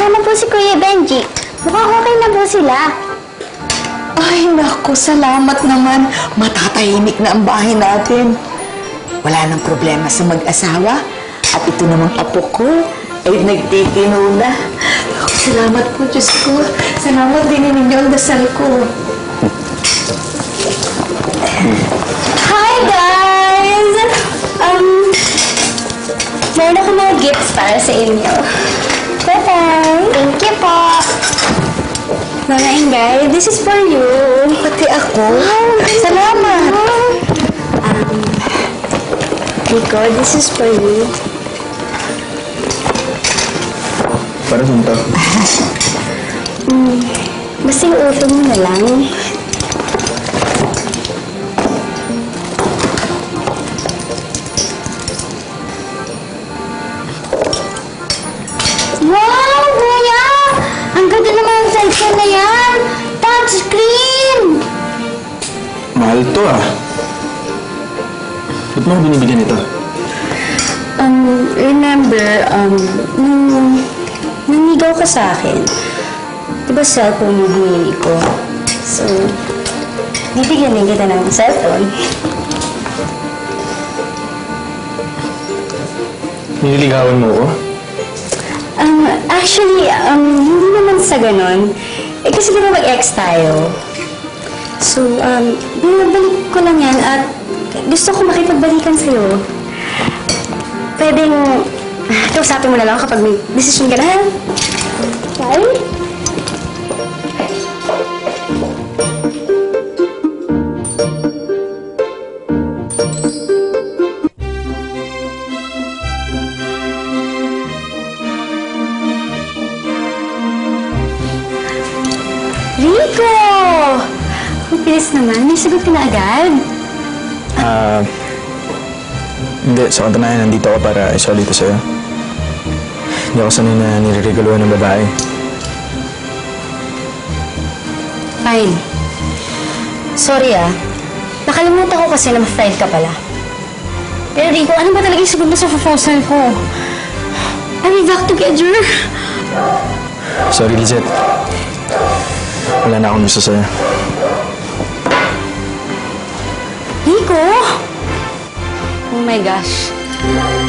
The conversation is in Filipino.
kasama po si Kuya Benji. Mukhang okay na po sila. Ay, naku, salamat naman. Matatahimik na ang bahay natin. Wala nang problema sa mag-asawa. At ito namang apo ko ay nagtitino na. Naku, salamat po, Diyos ko. Salamat din ninyo ang dasal ko. Hi, guys! Um, meron ako mga gifts para sa inyo. Thank you po! Mama Ingay, this is for you. Pati ako. Salamat. Um, Nico, this is for you. Para saan to? Basta yung open mo na lang. Mahal to ah. Ba't mo ako binibigyan ito? Um, remember, um, nung nanigaw ka sa akin, di ba cellphone yung hinili ko? So, bibigyan din kita ng cellphone. Nililigawan mo ko? Um, actually, um, hindi naman sa ganon. Eh, kasi di ba mag-ex tayo? So, um, binabalik ko lang yan at gusto ko makipagbalikan sa'yo. Pwedeng, kausapin mo na lang kapag may decision ka na? Bye? Rico! Ang bilis naman. May sagot ka na agad. Ah... hindi, sa katunayan, nandito ako para isoli ito sa'yo. Hindi ako sanay na niriregaluhan ng babae. Fine. Sorry ah. Nakalimutan ko kasi na ma-friend ka pala. Pero Rico, ano ba talaga yung sagot mo sa proposal ko? Are we back together? Sorry, Lizette. Wala na akong gusto sa'yo. Rico? Oh my gosh.